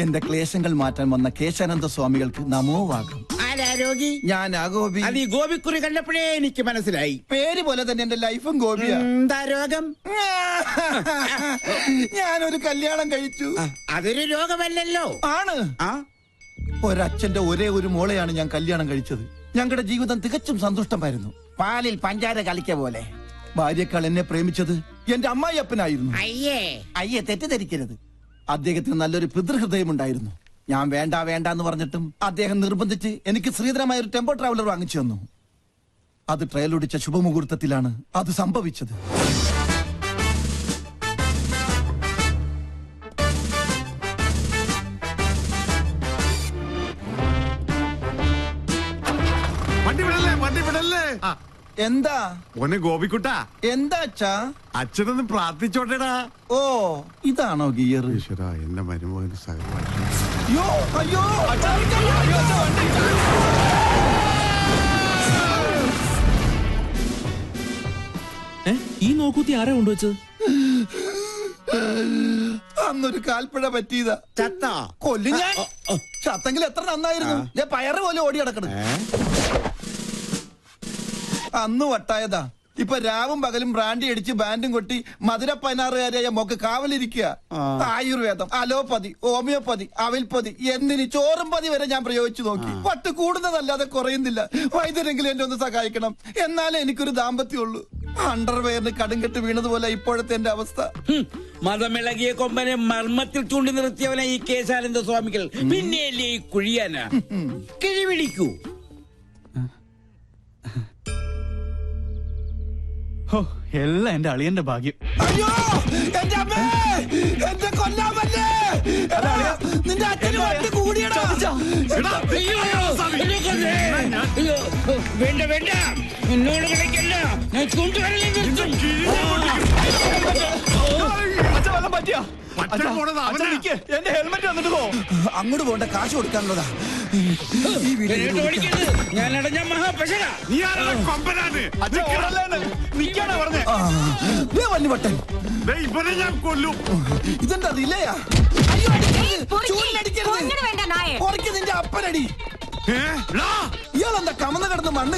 എന്റെ ക്ലേശങ്ങൾ മാറ്റാൻ വന്ന കേശാനന്ദ സ്വാമികൾക്ക് നമോവാകം ആരാ രോഗി? ഞാൻ ആ ഗോപി. അത് ഈ ഗോപിക്കുറി കണ്ടപ്പോഴേ എനിക്ക് മനസ്സിലായി. പേര് പോലെ തന്നെ എന്റെ ലൈഫും ഗോപിയാ. എന്താ രോഗം? ഞാനൊരു കല്യാണം കഴിച്ചു. അതൊരു രോഗമല്ലല്ലോ. ആണ്. ആ? ഒരച്ഛന്റെ ഒരേ ഒരു മോളെയാണ് ഞാൻ കല്യാണം കഴിച്ചത്. ഞങ്ങളുടെ ജീവിതം തികച്ചും സന്തുഷ്ടമായിരുന്നു പാലിൽ പഞ്ചാര കളിക്ക പോലെ. ഭാര്യക്കാൾ എന്നെ പ്രേമിച്ചത് എന്റെ അമ്മായിയപ്പനായിരുന്നു. അയ്യേ. അയ്യെ തെറ്റിദ്ധരിക്കരുത്. അദ്ദേഹത്തിന് നല്ലൊരു പിതൃഹൃദയം ഉണ്ടായിരുന്നു ഞാൻ വേണ്ട വേണ്ട എന്ന് പറഞ്ഞിട്ടും അദ്ദേഹം നിർബന്ധിച്ച് എനിക്ക് ശ്രീധരമായ ഒരു ടെമ്പോ ട്രാവലർ വാങ്ങിച്ചു തന്നു. അത് ട്രയലൊടിച്ച ശുഭമുഹൂർത്തത്തിലാണ് അത് സംഭവിച്ചത്. വണ്ടി വിടല്ലേ വണ്ടി വിടല്ലേ? ആ, എന്താ? ഒന്നെ ഗോപിക്കുട്ട. എന്താ അച്ഛാ? അച്ഛനൊന്ന് പ്രാർത്ഥിച്ചോട്ടേടാ. ഓ ഇതാണോ ഗിയർ ഈശ്വര എന്റെ അയ്യോ അയ്യോ. ഏ? ഈ നോക്കൂത്തി ആരാ കൊണ്ടുവച്ചത്? അന്നൊരു കാൽപ്പഴ പറ്റിയതാ. ചത്ത. കൊല്ലു ഞാൻ. ചത്തെങ്കിൽ എത്ര നന്നായിരുന്നു. ഞാൻ പയറ് പോലെ ഓടി കിടക്കണം അന്ന് വട്ടായതാ. ഇപ്പൊ രാവും പകലും ബ്രാൻഡി അടിച്ച് ബാൻഡും കൊട്ടി മധുര പതിനാറുകാരിയായ മോക്ക് കാവലിരിക്കുക. ആയുർവേദം അലോപ്പതി ഹോമിയോപ്പതി അവിൽപ്പതി എന്തിന് ചോറും പതി വരെ ഞാൻ പ്രയോഗിച്ചു നോക്കി. പട്ട് കൂടുന്നതല്ലാതെ കുറയുന്നില്ല. വൈദ്യരെങ്കിലും എന്നെ ഒന്ന് സഹായിക്കണം. എന്നാലേ എനിക്കൊരു ദാമ്പത്യമുള്ളൂ. അണ്ടർവെയറിന് കടുങ്കെട്ട് വീണതുപോലെ ഇപ്പോഴത്തെ എന്റെ അവസ്ഥ. മതമിളകിയ കൊമ്പനെ മർമ്മത്തിൽ ചൂണ്ടി നിർത്തിയവനെ ഈ കേശാനന്ദ സ്വാമികൾ. പിന്നെയല്ലേ ഈ കുഴിയാന? കിഴിപിടിക്കൂ ഹോ, എല്ലാം എന്റെ അളിയന്റെ ഭാഗ്യം. അയ്യോ എന്റെ അമ്മേ എന്റെ കൊല്ലാമല്ലേ നിന്റെ അച്ഛന് വണ്ടി കൂടിയടാ. വേണ്ട വേണ്ട. എന്നോട് കളിക്കല്ല ഞാൻ വല്ലതും പറ്റിയാ? എന്റെ ഹെൽമെറ്റ് വന്നിട്ട് പോ. അങ്ങോട്ട് പോണ്ട കാശ് കൊടുക്കാനുള്ളതാ. ഈ വീട്ടിൽ ഇതെന്താ ഇല്ലയാ അയ്യോ നിന്റെ അപ്പനടി. ഇയാളെന്താ കമന്ന് കിടന്ന് മണ്ണ്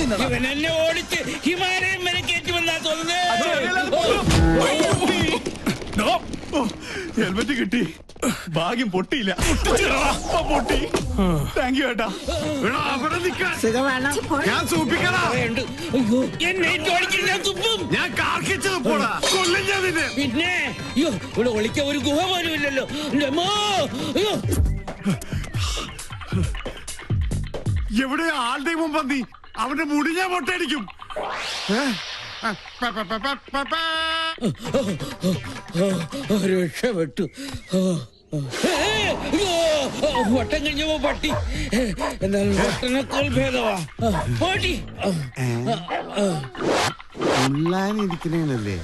എന്നെ ഓടിച്ച് ഹിമാലയം വരെ കയറ്റുമെന്നാ തോന്നുന്നത് ഹെൽമെറ്റ് കിട്ടി. ഭാഗ്യം പൊട്ടിയില്ല. പൊട്ടി. താങ്ക് യു ഏട്ടാ. എടാ, അവിടെ നിൽക്കാൻ. ഞാൻ സൂപ്പിക്കടാ. ഉണ്ട്. അയ്യോ, എന്നെ ഇട്ട് ഓടിക്കില്ല തുപ്പും. ഞാൻ കാർക്കിച്ചത് പോടാ. കൊല്ലും ഞാൻ നിന്നെ. പിന്നെ അയ്യോ ഇവിടെ ഒളിക്ക ഒരു ഗുഹ പോലും ഇല്ലല്ലോ. അയ്യോ. എവിടെ ആളുടെ മുമ്പ് നീ അവന്റെ മുടി ഞാൻ പൊട്ടടിക്കും ഏ? രക്ഷപ്പെട്ടു വട്ടം? കഴിഞ്ഞപ്പോ പട്ടി. എന്നാലും എന്നാൽ ഭേദവാ. പട്ടി. ഉള്ളാനിരിക്കണേനല്ലേ.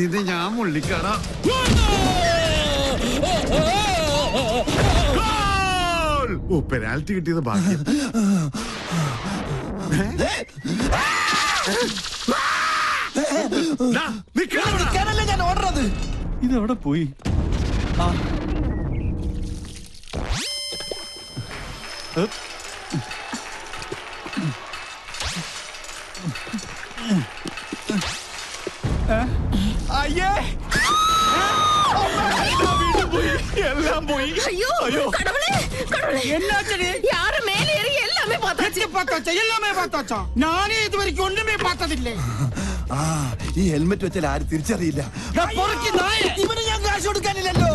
ഇത് ഞാൻ മുള്ളിക്കാടാ! ഓ പെനാൽറ്റി കിട്ടിയത് ഭാഗ്യം. നിൽക്കാനല്ലേ ഞാൻ ഓടുന്നത് ഇതെവിടെ പോയി ആ ഏ? ഏ? അയ്യേ വീണ്ടും പോയി എല്ലാം പോയി ஐயோ അയ്യോ கடவுளே கடவுளே என்னாச்சடி யாரு மேல ஏறி எல்லாமே பார்த்தாச்சு எட்டி பார்த்தாச்சா எல்லாமே பார்த்தாச்சா நானே இது வரைக்கும் ஒண்ணுமே பார்த்ததில்லை ആ ഈ ഹെൽമെറ്റ് വെച്ചാൽ ആര് തിരിച്ചറിയില്ല. ഇവന് ഞാൻ കാശ് കൊടുക്കാനില്ലല്ലോ.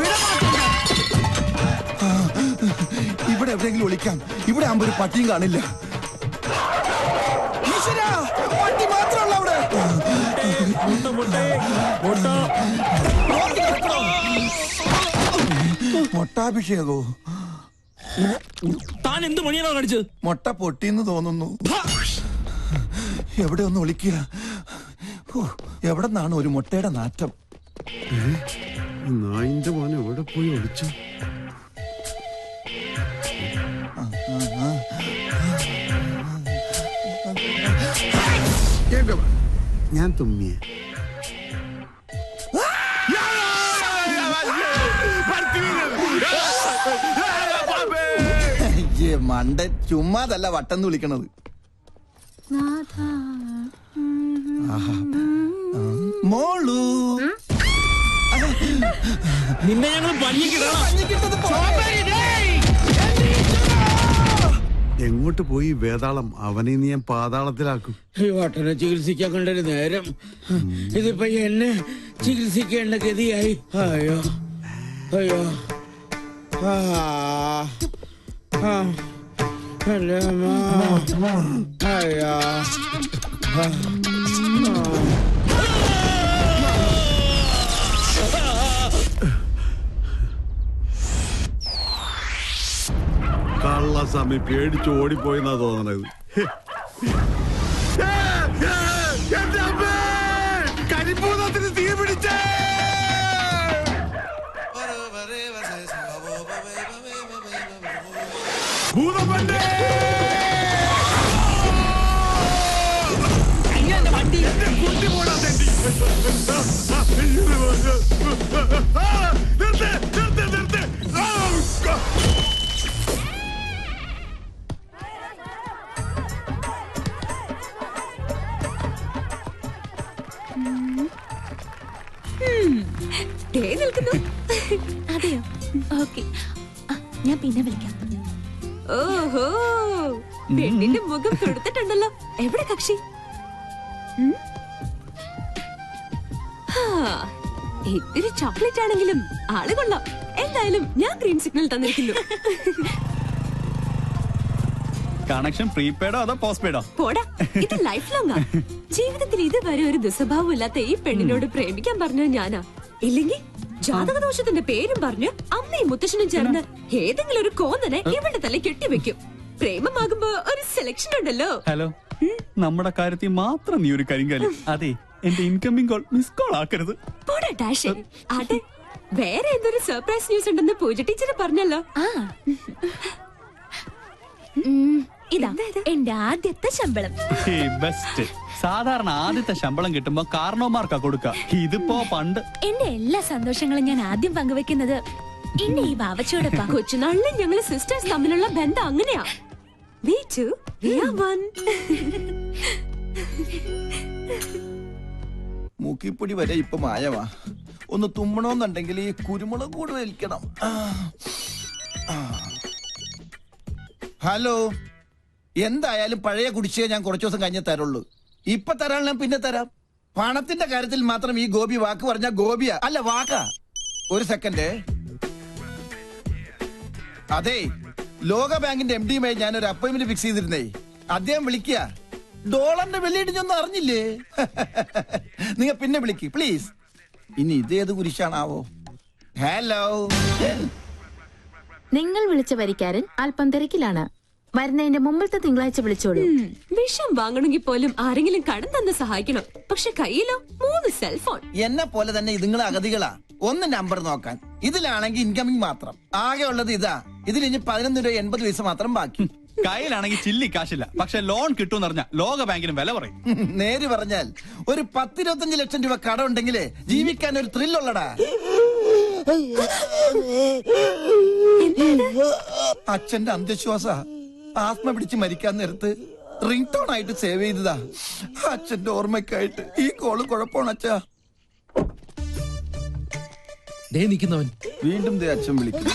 ഇവിടെ എവിടെയെങ്കിലും ഒളിക്കാം. ഇവിടെ ആകുമ്പോ ഒരു പട്ടിയും കാണില്ല. മൊട്ടാഭിഷേകോ? താൻ എന്ത് മണിയാണോ കാണിച്ചത് മൊട്ട പൊട്ടിന്ന് തോന്നുന്നു. എവിടെ ഒന്ന് ഒളിക്കുക. എവിടെ നിന്നാണ് ഒരു മുട്ടയുടെ നാറ്റം? നായിന്റെ മോനെ എവിടെ പോയി ഒളിച്ചു ഞാൻ തുമ്മിയെ. മണ്ട ചുമ്മാതല്ല വട്ടം വിളിക്കണത് നാഥാ. മോളു. നിന്നെ ഞങ്ങൾ എങ്ങോട്ട് പോയി വേതാളം? അവനെ നീ ഞാൻ പാതാളത്തിലാക്കും. വട്ടനെ ചികിത്സിക്കാൻ കണ്ടൊരു നേരം. ഇതിപ്പോ എന്നെ ചികിത്സിക്കേണ്ട ഗതിയായി. അയ്യോ. അയ്യോ. അയ്യോ. ആ. കള്ള സമയം പേടിച്ച് ഓടിപ്പോയെന്നാ തോന്നണത് ഏ, നിൽക്കുന്നു. അതെയോ? ഓക്കെ. ഞാൻ പിന്നെ വിളിക്കാം. ഓഹോ. പെണ്ണിന്റെ മുഖം കൊടുത്തിട്ടുണ്ടല്ലോ. എവിടെ കക്ഷി? ഇത്തിരി ചോക്ലേറ്റ് ആണെങ്കിലും ആൾ കൊള്ളാം. എന്തായാലും ഞാൻ ഗ്രീൻ സിഗ്നൽ തന്നിരിക്കുന്നു. കണക്ഷൻ പ്രീപെയ്ഡോ അതോ പോസ്റ്റ് പെയ്ഡോ പോടാ ഇത് ലൈഫ് ലോങ്ങാ ജീവിതത്തിൽ ഇതുവരെ ഒരു ദുസ്വഭാവം ഇല്ലാത്ത ഈ പെണ്ണിനോട് പ്രേമിക്കാൻ പറഞ്ഞു ഞാനാ. ഇല്ലെങ്കിൽ ജാതകദോഷത്തിന്റെ പേരും പറഞ്ഞ് അമ്മയും മുത്തശ്ശനും ചേർന്ന് ഏതെങ്കിലും ഒരു കോന്നനെ ഇവളുടെ തല കെട്ടിവെക്കും. പ്രേമമാകുമ്പോ ഒരു സെലക്ഷൻ ഉണ്ടല്ലോ. ഹലോ നമ്മുടെ കാര്യത്തിൽ മാത്രം നീ ഒരു കരിങ്കാലി അതെ എന്റെ ഇൻകമിംഗ് കോൾ മിസ് കോൾ ആക്കരുത്. പോടാ ഡാഷ്. ആട്ടെ വേറെ എന്തൊരു സർപ്രൈസ് ന്യൂസ് ഉണ്ടെന്ന് പൂജ ടീച്ചർ പറഞ്ഞല്ലോ. ഇതാ എന്റെ ആദ്യത്തെ ശമ്പളം. ബെസ്റ്റ് സാധാരണ ആദ്യത്തെ ശമ്പളം കിട്ടുമ്പോ കാരണവന്മാർക്കാ കൊടുക്ക. ഇതിപ്പോ പണ്ട് എന്റെ എല്ലാ സന്തോഷങ്ങളും ഞാൻ ആദ്യം പങ്കുവെക്കുന്നത് ഇന്നെ ഈ ബാവച്ചോടൊപ്പാ കൊച്ചുനാളിലും ഞങ്ങൾ സിസ്റ്റേഴ്സ് തമ്മിലുള്ള ബന്ധം അങ്ങനെയാ. We two, we are one. മൂക്കിപ്പൊടി വരെ ഇപ്പൊ മായമാ. ഒന്ന് തുമ്മണോന്നുണ്ടെങ്കിൽ ഈ കുരുമുളക് കൂടെ വലിക്കണം. ഹലോ. എന്തായാലും പഴയ കുടിശ്ശിക ഞാൻ കുറച്ചു ദിവസം കഴിഞ്ഞേ തരുള്ളൂ. ഇപ്പൊ തരാൻ ഞാൻ പിന്നെ തരാം. പണത്തിന്റെ കാര്യത്തിൽ മാത്രം ഈ ഗോപി വാക്ക് പറഞ്ഞ ഗോപിയാ. അല്ല വാക്കാ. ഒരു സെക്കൻഡ്. അതെ ലോക ബാങ്കിന്റെ എം ഡിയുമായി ഞാൻ ഒരു അപ്പോയിന്റ്മെന്റ് ഫിക്സ് ചെയ്തിരുന്നേ. അദ്ദേഹം വിളിക്കുക ഡോളറിന്റെ വിലയിടിഞ്ഞൊന്നും അറിഞ്ഞില്ലേ? നിങ്ങൾ പിന്നെ വിളിക്ക് പ്ലീസ് ഇനി ഇതേത് കുരിശാണാവോ? ഹലോ നിങ്ങൾ വിളിച്ച വരിക്കാരൻ അല്പം തിരക്കിലാണ്. വരുന്നതിന്റെ മുമ്പത്തെ തിങ്കളാഴ്ച വിളിച്ചോളൂ. വിഷം വാങ്ങണമെങ്കിൽ പോലും ആരെങ്കിലും കടം തന്ന് സഹായിക്കണം. പക്ഷെ കയ്യിലോ മൂന്ന് സെൽഫോൺ എന്നെ പോലെ തന്നെ ഇതുങ്ങളെ അഗതികളാ. ഒന്ന് നമ്പർ നോക്കാൻ. ഇതിലാണെങ്കിൽ ഇൻകമിംഗ് മാത്രം. ആകെ ഉള്ളത് ഇതാ. ഇതിൽ ഇനി പതിനൊന്ന് രൂപ എൺപത് പൈസ മാത്രം ബാക്കി. കയ്യിലാണെങ്കിൽ ചില്ലി കാശില്ല. പക്ഷെ ലോൺ കിട്ടുമെന്ന് പറഞ്ഞ ലോക ബാങ്കിന് വില പറയും നേര് പറഞ്ഞാൽ ഒരു പത്തിരുപത്തഞ്ച് ലക്ഷം രൂപ കടം ഉണ്ടെങ്കിൽ ജീവിക്കാൻ ഒരു ത്രില്ലുള്ളടാ അച്ഛന്റെ അന്ധവിശ്വാസ ആത്മ പിടിച്ച് മരിക്കാൻ നേരത്ത് റിംഗ് ടോൺ ആയിട്ട് സേവ് ചെയ്തതാ. അച്ഛന്റെ ഓർമ്മക്കായിട്ട് ഈ കോൾ കുഴപ്പമാണ് അച്ഛാ. ദേ നിൽക്കുന്നവൻ വീണ്ടും ദേ അച്ഛൻ വിളിക്കും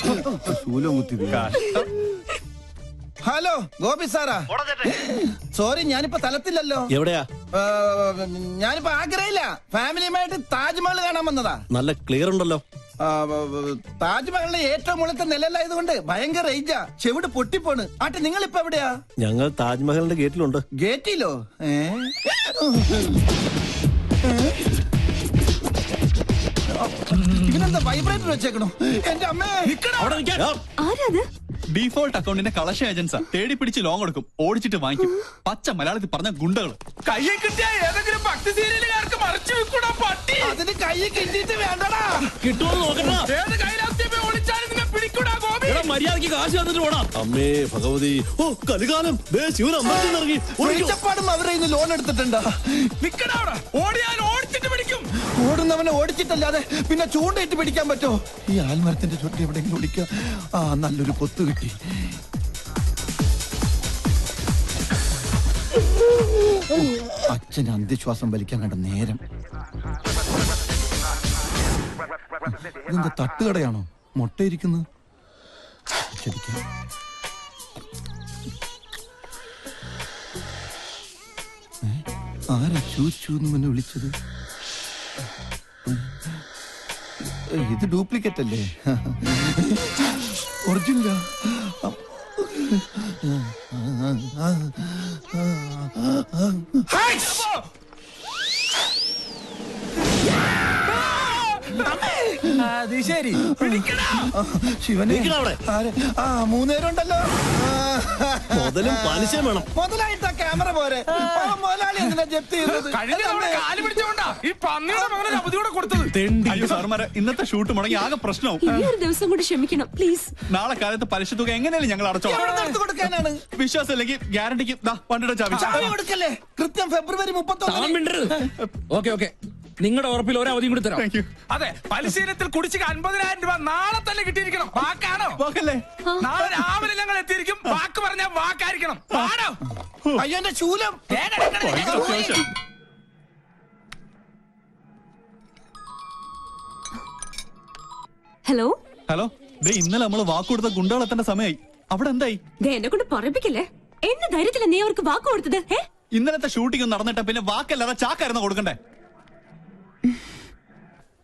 ശൂലം കുത്തി. Hello Gopi Sarah. സോറി ഞാനിപ്പോ തലത്തില്ലല്ലോ. എവിടെയാ? ഞാനിപ്പോ ആഗ്രഹില്ല ഫാമിലിയുമായിട്ട് താജ്മഹൽ കാണാൻ വന്നതാ. നല്ല ക്ലിയർ ഉണ്ടല്ലോ. താജ്മഹലിന്റെ ഏറ്റവും മുളത്തെ നിലല്ലായത് മുകളിലത്തെ നിലയിലായതുകൊണ്ട് ഭയങ്കര റേഞ്ചാ ചെവിട് പൊട്ടിപ്പോണ്. ആട്ടെ നിങ്ങൾ ഇപ്പൊ എവിടെയാ? ഞങ്ങൾ താജ്മഹലിന്റെ ഗേറ്റിലുണ്ട് ഗേറ്റിലോ ഇതിനെന്താ വൈബ്രേറ്റർ വെച്ചേക്കണോ? എന്റെ അമ്മേ! ആരാത്? ഡീഫോൾട്ട് അക്കൗണ്ടിന്റെ കളക്ഷൻ ഏജൻസാ തേടി പിടിച്ച് ലോൺ കൊടുക്കും ഓടിച്ചിട്ട് വാങ്ങിക്കും. പച്ച മലയാളത്തിൽ പറഞ്ഞ ഗുണ്ടകൾ. കയ്യെ കിട്ടിയ ഏതെങ്കിലും ഭക്തി സീരിയലുകാർക്ക് മറിച്ചു വെക്കൂടാ പട്ടി. അതിന് കയ്യെ കിട്ടിയിട്ട് വേണ്ടടാ. കിട്ടുമെന്ന് നോക്കണ്ട. ഏത് കൈലാസ്യമേ ഒളിച്ചാലും നിന്നെ പിടിക്കൂടാ ഗോപി. മര്യാദയ്ക്ക് കാശ് തന്നിട്ട് പോടാ. അമ്മേ ഭഗവതി. ഓ കലികാലം. ദേ ശിവൻ അമ്പലത്തിൽ ഇറങ്ങി. വെളിച്ചപ്പാടും അവരെ ഇന്ന് ലോൺ എടുത്തിട്ടുണ്ടാ. നിക്കടാ ഓടിയാൽ പിടിക്കും ഓടിച്ചിട്ടല്ലാതെ പിന്നെ ചൂണ്ടയിട്ട് പിടിക്കാൻ പറ്റോ? ഈ ആൽമരത്തിന്റെ ചുറ്റി എവിടെയെങ്കിലും ഓടിക്കാം ആ നല്ലൊരു പൊത്ത് കിട്ടി. അച്ഛൻ അന്ത്യശ്വാസം വലിക്കാൻ കണ്ട നേരം. ഇതെന്താ തട്ടുകടയാണോ? മുട്ടയിരിക്കുന്നത്? ആരാ ചൂച്ചു എന്ന് മുന്നെ വിളിച്ചത്? ഇത് ഡ്യൂപ്ലിക്കേറ്റ് അല്ലേ? ഒറിജിനലാ. അത് ശരി. ശിവനെ? ആ മൂന്നേരം ഉണ്ടല്ലോ മുതലും പലിശയും വേണം. മുതലായിട്ട് ക്യാമറ പോരെ. മുതലാളി എന്തിനാ ജപ്തി ഇന്നത്തെ ഷൂട്ട് മുടങ്ങി ആകെ പ്രശ്നവും. ഒരു ദിവസം കൂടി ക്ഷമിക്കണം പ്ലീസ്. നാളെ കാലത്ത് പലിശ തുക എങ്ങനെയാലും ഞങ്ങൾ അടച്ചോ എവിടെ കൊടുക്കാനാണ്? വിശ്വാസം ഇല്ലെങ്കിൽ ഗ്യാരണ്ടിക്ക് വണ്ടിയുടെ ചാവി. ചാവി കൊടുക്കല്ലേ? കൃത്യം ഫെബ്രുവരി മുപ്പത്തൊന്ന് ഓക്കെ ഓക്കെ. നിങ്ങളുടെ ഉറപ്പിൽ ഒരവധിയും കൂടി തരാം. അതെ പലിശീലത്തിൽ കുടിശ്ശിക അൻപതിനായിരം രൂപ നാളെ തന്നെ കിട്ടിയിരിക്കണം. വാക്കാണോ? വാക്കല്ലേ? നാളെ രാവിലെ ഞങ്ങൾ എത്തിയിരിക്കും. വാക്ക് പറഞ്ഞ വാക്കായിരിക്കണം. ആണോ അയ്യോ എന്റെ ശൂലം. ഹലോ? ഹലോ? ദേ ഇന്നലെ നമ്മൾ വാക്ക് കൊടുത്ത ഗുണ്ടകളെത്തേണ്ട സമയമായി അവിടെ എന്തായി? ദേ എന്നെ കൊണ്ട് പറപ്പിക്കല്ലേ എന്റെ ധൈര്യത്തിലെ നീ അവർക്ക് വാക്ക് കൊടുത്തത് ഏ ഇന്നലത്തെ ഷൂട്ടിംഗ് നടന്നിട്ട് പിന്നെ വാക്കല്ലാതെ ചാക്കായിരുന്നു കൊടുക്കണ്ടേ?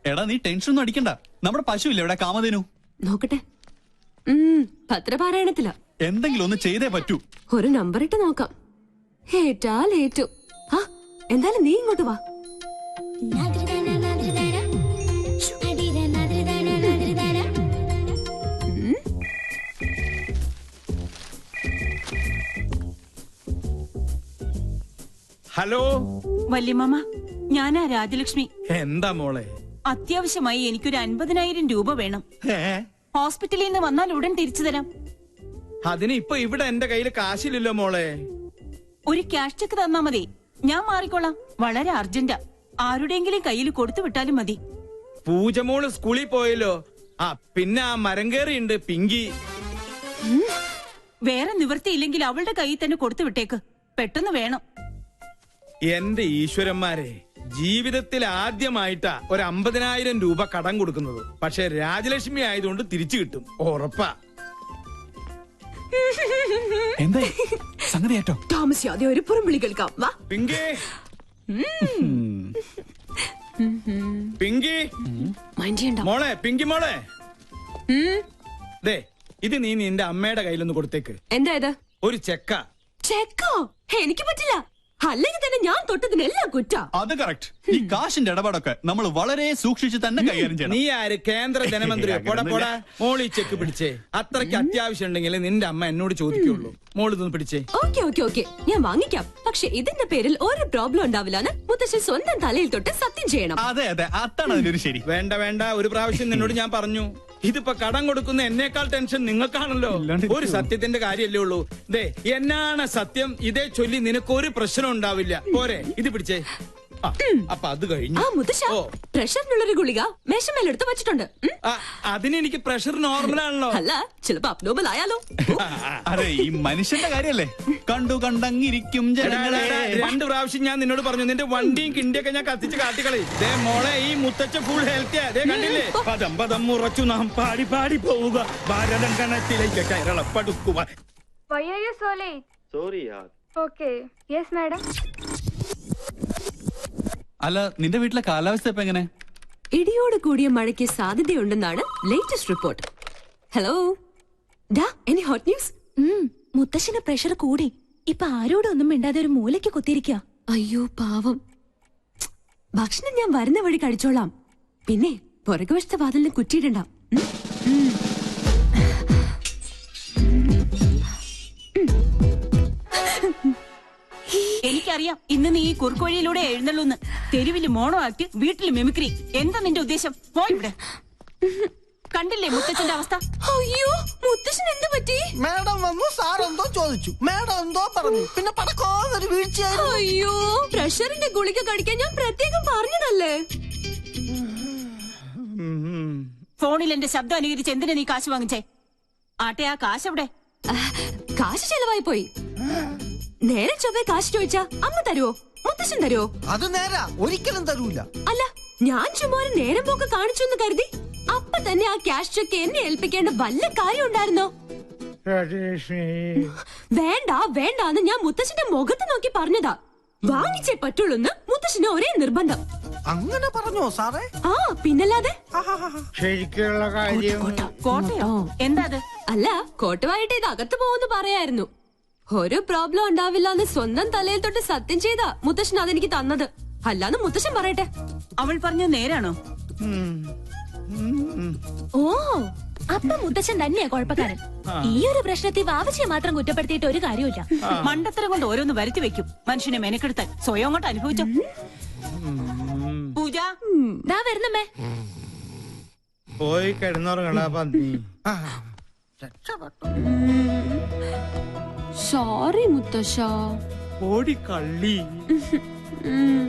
എടാ നീ ടെൻഷൻ ഒന്നും അടിക്കണ്ട. നമ്മുടെ പശു ഇല്ലേ ഇവിടെ? കാമതേനു നോക്കട്ടെ. ഉം, പത്രപാരായണത്തില. എന്തെങ്കിലും ഒന്ന് ചെയ്തേ പറ്റൂ. ഒരു നമ്പർ ഇട്ട് നോക്കാം. ഏറ്റാൽ ഏറ്റു ആ എന്തായാലും നീ ഇങ്ങോട്ട് വാ. ഹലോ. വല്യമ്മ ഞാനാ രാജലക്ഷ്മി. എന്താ മോളെ? അത്യാവശ്യമായി എനിക്കൊരു അൻപതിനായിരം രൂപ വേണം. ഹോസ്പിറ്റലിൽ നിന്ന് വന്നാൽ ഉടൻ തിരിച്ചു തരാം. അതിന് ഇപ്പൊ ഇവിടെ എന്റെ കയ്യിൽ കാശില്ലല്ലോ മോളെ. ഒരു ക്യാഷ് ചെക്ക് തന്നാ മതി. ഞാൻ മാറിക്കോളാം. വളരെ അർജന്റാ. ആരുടെയെങ്കിലും കയ്യിൽ കൊടുത്തു വിട്ടാലും മതി. പൂജമോൾ സ്കൂളിൽ പോയല്ലോ. ആ പിന്നെ ആ മരം കയറിയുണ്ട് പിങ്കി. വേറെ നിവൃത്തിയില്ലെങ്കിൽ അവളുടെ കയ്യിൽ തന്നെ കൊടുത്തു വിട്ടേക്ക്. പെട്ടെന്ന് വേണം. എന്റെ ഈശ്വരന്മാരെ. ജീവിതത്തിൽ ആദ്യമായിട്ടാ ഒരു അമ്പതിനായിരം രൂപ കടം കൊടുക്കുന്നത്. പക്ഷെ രാജലക്ഷ്മി ആയതുകൊണ്ട് തിരിച്ചു കിട്ടും. ഉറപ്പാ. എന്താ സംഗതി തോമസ് ആദ്യം ഒരു പുറംവിളി കേൾക്കാം. വാ. പിങ്കി. പിങ്കി. മൈൻഡ് ചെയ്യണ്ട. മോളെ പിങ്കി മോളെ. ദേ ഇത് നീ നിന്റെ അമ്മയുടെ കയ്യിലൊന്ന് കൊടുത്തേക്ക്. എന്താ ഇത്? ഒരു ചെക്ക. ചെക്കോ? എനിക്ക് പറ്റില്ല. അല്ലെങ്കിൽ തന്നെ ഞാൻ തൊട്ടതിനെല്ലാം കുറ്റ. അത് കറക്റ്റ് ഈ കാശിന്റെ ഇടപാടൊക്കെ നമ്മൾ വളരെ സൂക്ഷിച്ച് തന്നെ കൈകാര്യം ചെയ്യണം. നീ ആര്? കേന്ദ്ര ധനമന്ത്രി പോടാ പോടാ. മോളി ചെക്ക് പിടിച്ചേ. അത്രയ്ക്ക് അത്യാവശ്യം ഉണ്ടെങ്കിൽ നിന്റെ അമ്മ എന്നോട് ചോദിക്കുള്ളൂ. മോൾ ഇതൊന്ന് പിടിച്ചേ. Okay okay okay. ഞാൻ വാങ്ങിക്കാം. പക്ഷെ ഇതിന്റെ പേരിൽ ഒരു പ്രോബ്ലം ഉണ്ടാവില്ലെന്ന് മുത്തശ്ശൻ സ്വന്തം തലയിൽ തൊട്ട് സത്യം ചെയ്യണം. അതെ അതെ. അതാണ് അതിനൊരു ശരി. വേണ്ട വേണ്ട. ഒരു പ്രാവശ്യം നിന്നോട് ഞാൻ പറഞ്ഞു. ഇതിപ്പോ കടം കൊടുക്കുന്ന എന്നേക്കാൾ ടെൻഷൻ നിങ്ങൾക്കാണല്ലോ. ഒരു സത്യത്തിന്റെ കാര്യമല്ലേ ഉള്ളൂ. ദേ എന്നാണ് സത്യം? ഇതേ ചൊല്ലി നിനക്കൊരു പ്രശ്നം ഉണ്ടാവില്ല. പോരെ ഇത് പിടിച്ചേ. അപ്പൊ അത് കഴിഞ്ഞു. ആ മുത്തശ്ശ പ്രഷറിനുള്ളൊരു ഗുളിക മേശമേലെടുത്ത് വെച്ചിട്ടുണ്ട്. അതിന് എനിക്ക് പ്രഷർ നോർമൽ ആണല്ലോ. അല്ല ചിലപ്പോ അപ്നോബൽ ആയാലോ? അതെ ഈ മനുഷ്യന്റെ കാര്യല്ലേ? കണ്ടു കണ്ടങ്ങിരിക്കും ജനങ്ങളെ. രണ്ട് പ്രാവശ്യം ഞാൻ നിന്നോട് പറഞ്ഞു നിന്റെ വണ്ടിയും കിണ്ടിയൊക്കെ ഞാൻ കത്തിച്ച് കാട്ടിക്കളി ദേ മോളെ ഈ മുത്തച്ഛ ഫുൾ ഹെൽത്തിയാ ദേ കണ്ടില്ലേ? പദം പദം മുറച്ചു നാം പാടി പാടി പോവുക. ഭാരതം കണത്തിലേക്ക് കേരളപ്പെടുക്കുക? Sorry okay yes madam. അല്ല നിന്റെ വീട്ടിലെ കാലാവസ്ഥ ഇപ്പൊ എങ്ങനെ? ഇടിയോട് കൂടിയ മഴയ്ക്ക് സാധ്യതയുണ്ടെന്നാണ് ലേറ്റസ്റ്റ് റിപ്പോർട്ട് ഹലോ ഡാ എനി ഹോട്ട് ന്യൂസ് മുത്തശ്ശന് പ്രഷർ കൂടി. ഇപ്പൊ ആരോടൊന്നും ഒന്നും മിണ്ടാതെ ഒരു മൂലയ്ക്ക് കുത്തിയിരിക്കുക അയ്യോ പാവം. ഭക്ഷണം ഞാൻ വരുന്ന വഴി കഴിച്ചോളാം. പിന്നെ പുറകുവശത്തെ വാതിലിന് കുറ്റിയിടണ്ട. എനിക്കറിയാം. ഇന്ന് നീ ഈ കുറുക്കുവഴിയിലൂടെ എഴുന്നള്ളൂന്ന്. തെരുവിൽ മോണോ ആക്ട് വീട്ടിൽ മിമിക്രി. എന്താ നിന്റെ ഉദ്ദേശം? പോയിവിടെ കണ്ടില്ലേ മുത്തച്ഛന്റെ അവസ്ഥ? അയ്യോ മുത്തശ്ശൻ എന്ത് പറ്റി? മാഡം വന്നു സാർ എന്തോ ചോദിച്ചു. മാഡം എന്തോ പറഞ്ഞു. പിന്നെ പടക്കോന്നൊരു വീഴ്ചയായിരുന്നു. അയ്യോ പ്രഷറിന്റെ ഗുളിക കടിക്കാൻ ഞാൻ പ്രത്യേകം പറഞ്ഞതല്ലേ? ഫോണിൽ എന്റെ ശബ്ദം അനുകരിച്ച് എന്തിനാ നീ കാശ് വാങ്ങിച്ചേ? ആട്ടെ ആ കാശ് എവിടെ? കാശ് ചെലവായി പോയി. നേരെ ചൊവ്വേ കാശ് ചോദിച്ചാ അമ്മ തരുവോ? മുത്തശ്ശൻ തരുവോ? അത് നേരാ. ഒരിക്കലും തരൂല. അല്ല ഞാൻ ചുമ്മാ ഒരു നേരം പോക്ക് കാണിച്ചു എന്ന് കരുതി. അപ്പൊ തന്നെ ആ ക്യാഷ് ചെക്ക് എന്നെ ഏൽപ്പിക്കേണ്ട വല്ല കാര്യം ഉണ്ടായിരുന്നോ? വേണ്ട വേണ്ട എന്ന് ഞാൻ മുത്തശ്ശന്റെ മുഖത്ത് നോക്കി പറഞ്ഞതാ. വാങ്ങിച്ചേ പറ്റുള്ളൂന്ന് മുത്തശ്ശന് ഒരേ നിർബന്ധം. അങ്ങനെ പറഞ്ഞോ സാറേ? ആ പിന്നല്ലാതെ? ശരിക്കുള്ള കാര്യം. കോട്ടയോ? എന്താ അല്ല കോട്ടവായിട്ട് ഇത് അകത്ത് പോകുന്നു പറയായിരുന്നു. ഒരു പ്രോബ്ലം ഉണ്ടാവില്ല എന്ന് സ്വന്തം തലയിൽ തൊട്ട് സത്യം ചെയ്താ മുത്തശ്ശൻ അതെനിക്ക് തന്നത്. അല്ലാന്ന് മുത്തശ്ശൻ പറയട്ടെ. അവൾ പറഞ്ഞ നേരാണോ? ഓ. അപ്പൊ മുത്തച്ഛൻ തന്നെയാ കൊഴപ്പക്കാരൻ? ഈ ഒരു പ്രശ്നത്തിൽ വാവശ്യം മാത്രം കുറ്റപ്പെടുത്തിയിട്ട് ഒരു കാര്യമില്ല മണ്ടത്തരം കൊണ്ട് ഓരോന്ന് വരുത്തി വെക്കും. മനുഷ്യനെ മെനക്കെടുത്താൻ. സ്വയം അങ്ങോട്ട് അനുഭവിച്ചു. പൂജ. ദാ വരുന്നമ്മേ. പോയി കിടന്നുറങ്ങണ പന്നി. സോറി മുത്തശ്ശ ഓടി കള്ളി ഉം.